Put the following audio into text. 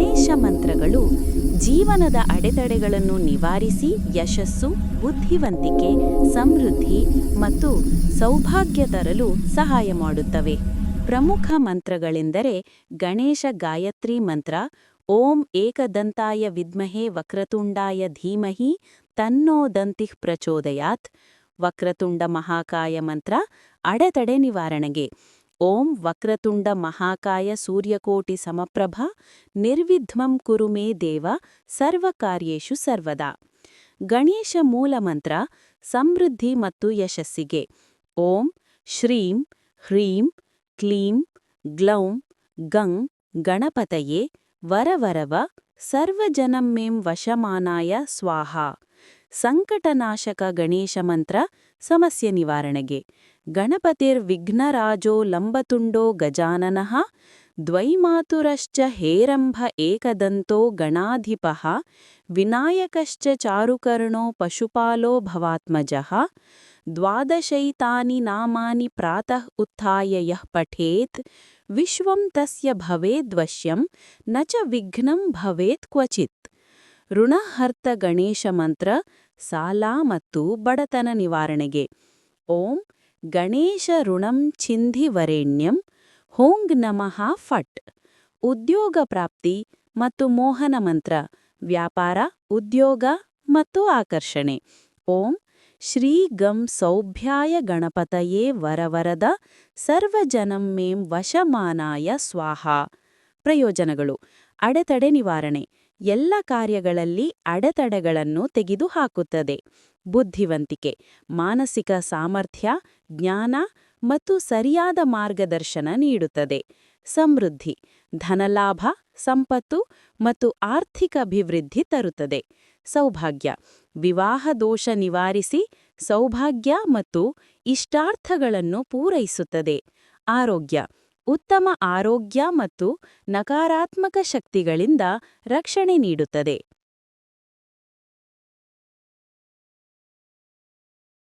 ಗಣೇಶ ಮಂತ್ರಗಳು ಜೀವನದ ಅಡೆತಡೆಗಳನ್ನು ನಿವಾರಿಸಿ ಯಶಸ್ಸು, ಬುದ್ಧಿವಂತಿಕೆ, ಸಮೃದ್ಧಿ ಮತ್ತು ಸೌಭಾಗ್ಯ ತರಲು ಸಹಾಯ ಮಾಡುತ್ತವೆ. ಪ್ರಮುಖ ಮಂತ್ರಗಳೆಂದರೆ ಗಣೇಶ ಗಾಯತ್ರಿ ಮಂತ್ರ, ಓಂ ಏಕದಂತಾಯ ವಿದ್ಮಹೆ ವಕ್ರತುಂಡಾಯ ಧೀಮಹಿ ತನ್ನೋ ದಂತಿಃ ಪ್ರಚೋದಯಾತ್, ವಕ್ರತುಂಡ ಮಹಾಕಾಯ ಮಂತ್ರ ಅಡೆತಡೆ ನಿವಾರಣೆಗೆ. ಓಂ ವಕ್ರತುಂಡ ಮಹಾಕಾಯ ಸೂರ್ಯಕೋಟಿ ಸಮಪ್ರಭ, ನಿರ್ವಿಧ್ವಂ ಕುರು ಮೇ ದೇವ, ಸರ್ವಕಾರ್ಯೇಷು ಸರ್ವದಾ. ಗಣೇಶ ಮೂಲ ಮಂತ್ರ, ಸಮೃದ್ಧಿ ಮತ್ತು ಯಶಸ್ಸಿಗೆ. ಓಂ ಶ್ರೀಂ ಹ್ರೀಂ ಕ್ಲೀಂ ಗ್ಲೌಂ ಗಂ ಗಣಪತಯೇ ವರವರವ ಸರ್ವಜನಮ್ಮೇಂ ವಶಮಾನಾಯ ಸ್ವಾಹ. ಸಂಕಟನಾಶಕ ಗಣೇಶ ಮಂತ್ರ ಸಮಸ್ಯೆ ನಿವಾರಣೆಗೆ. ಗಣಪತಿರ್ವಿಘ್ನರಾಜೋ ಲಂಬತುಂಡೋ ಗಜಾನನಃ. ದ್ವೈಮಾತುರಶ್ಚ ಹೇರಂಭ ಏಕದಂತೋ ಗಣಾಧಿಪಃ ವಿನಾಯಕಶ್ಚ ಚಾರುಕರ್ಣೋ ಪಶುಪಾಲೋ ಭವಾತ್ಮಜಃ ದ್ವಾದಶೈತಾನಿ ನಾಮಾನಿ ಪ್ರಾತಃ ಉತ್ಥಾಯ ಯಃ ಪಠೇತ್ ವಿಶ್ವಂ ತಸ್ಯ ಭವೇದ್ವಶ್ಯಂ ನ ಚ ವಿಘ್ನಂ ಭವೇತ್ ಕ್ವಚಿತ್ ಋಣಹರ್ತ ಗಣೇಶ ಮಂತ್ರ ಸಾಲ ಮತ್ತು ಬಡತನ ನಿವಾರಣೆಗೆ ಓಂ ಗಣೇಶ ಋಣಂ ಛಿಂಧಿ ವರೇಣ್ಯಂ ಹೋಂಗ್ ನಮಃ ಫಟ್. ಉದ್ಯೋಗ ಪ್ರಾಪ್ತಿ ಮತ್ತು ಮೋಹನ ಮಂತ್ರ. ವ್ಯಾಪಾರ, ಉದ್ಯೋಗ ಮತ್ತು ಆಕರ್ಷಣೆ. ಓಂ ಶ್ರೀ ಗಂ ಸೌಭ್ಯಾಯ ಗಣಪತಯೇ ವರವರದ ಸರ್ವಜನಂ ಮೇಂ ವಶಮಾನಾಯ ಸ್ವಾಹ. ಪ್ರಯೋಜನಗಳು. ಅಡೆತಡೆ ನಿವಾರಣೆ. ಎಲ್ಲ ಕಾರ್ಯಗಳಲ್ಲಿ ಅಡೆತಡೆಗಳನ್ನು ತೆಗೆದುಹಾಕುತ್ತದೆ. ಬುದ್ಧಿವಂತಿಕೆ, ಮಾನಸಿಕ ಸಾಮರ್ಥ್ಯ, ಜ್ಞಾನ ಮತ್ತು ಸರಿಯಾದ ಮಾರ್ಗದರ್ಶನ ನೀಡುತ್ತದೆ. ಸಮೃದ್ಧಿ, ಧನಲಾಭ, ಸಂಪತ್ತು ಮತ್ತು ಆರ್ಥಿಕ ಅಭಿವೃದ್ಧಿ ತರುತ್ತದೆ. ಸೌಭಾಗ್ಯ, ವಿವಾಹ ದೋಷ ನಿವಾರಿಸಿ ಸೌಭಾಗ್ಯ ಮತ್ತು ಇಷ್ಟಾರ್ಥಗಳನ್ನು ಪೂರೈಸುತ್ತದೆ. ಆರೋಗ್ಯ ಉತ್ತಮ ಆರೋಗ್ಯ ಮತ್ತು ನಕಾರಾತ್ಮಕ ಶಕ್ತಿಗಳಿಂದ ರಕ್ಷಣೆ ನೀಡುತ್ತದೆ.